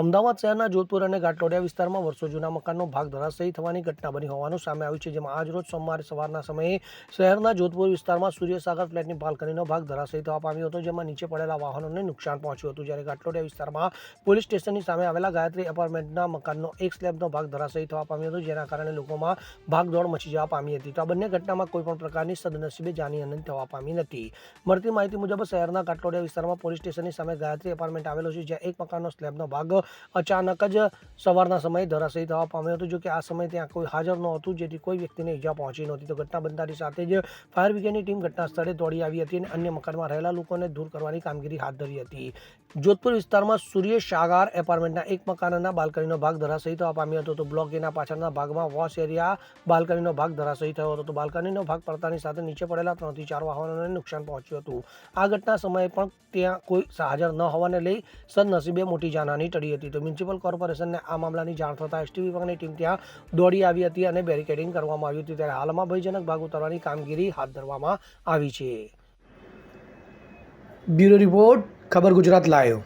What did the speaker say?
અમદાવાદ શહેરના જોધપુર અને ઘાટલોડિયા વિસ્તારમાં વર્ષો જૂના મકાનનો ભાગ ધરાશયી થવાની ઘટના બની હોવાનું સામે આવ્યું છે, જેમાં આજરોજ સોમવારે સવારના સમયે શહેરના જોધપુર વિસ્તારમાં સૂર્યસાગર ફ્લેટની બાલ્કનીનો ભાગ ધરાશયી થવા પામ્યો હતો, જેમાં નીચે પડેલા વાહનોને નુકસાન પહોંચ્યું હતું. જ્યારે ઘાટલોડિયા વિસ્તારમાં પોલીસ સ્ટેશનની સામે આવેલા ગાયત્રી એપાર્ટમેન્ટના મકાનનો એક સ્લેબનો ભાગ ધરાશયી થવા પામ્યો હતો, જેના કારણે લોકોમાં ભાગદોડ મચી જવા પામી હતી. તો આ બંને ઘટનામાં કોઈપણ પ્રકારની સદનસીબે જાની હાનિ થવા પામી નથી. મળતી માહિતી મુજબ શહેરના ઘાટલોડિયા વિસ્તારમાં પોલીસ સ્ટેશનની સામે ગાયત્રી એપાર્ટમેન્ટ આવેલો છે, જ્યાં એક મકાનનો સ્લેબનો ભાગ અચાનક જ સવારના સમયે ધરાશયી થવા પામ્યો હતો, જો કે આ સમયે ત્યાં કોઈ હાજર નહોતું, જેથી કોઈ વ્યક્તિને ઈજા પહોંચી નહોતી. તો ઘટના બનતાની સાથે જ ફાયર બ્રિગેડની ટીમ ઘટના સ્થળે દોડી આવી હતી અને અન્ય મકાનમાં રહેલા લોકોને દૂર કરવાની કામગીરી હાથ ધરી હતી. જોધપુર વિસ્તારમાં સૂર્ય શાગાર એપાર્ટમેન્ટના એક મકાનના બાલ્કનીનો ભાગ ધરાશયી થવા પામ્યો હતો. તો બ્લોક એના પાછળના ભાગમાં વોશ એરિયા બાલ્કનીનો ભાગ ધરાશયી થયો હતો. તો બાલ્કનીનો ભાગ પડતાની સાથે નીચે પડેલા ત્રણથી ચાર વાહનોને નુકસાન પહોંચ્યું હતું. આ ઘટના સમયે પણ ત્યાં કોઈ હાજર ન હોવાને લઈ સદનસીબે મોટી જાનહાની ટળી હતી. તો મ્યુનિસિપલ કોર્પોરેશનને આ મામલાની જાણ થતાં એસટી વિભાગની ટીમ ત્યાં દોડી આવી હતી અને બેરિકેડિંગ કરવામાં આવ્યું હતું. ત્યારે હાલમાં ભયજનક ભાગ ઉતારવાની કામગીરી હાથ ધરવામાં આવી છે. બ્યુરો રિપોર્ટ, ખબર ગુજરાત લાયો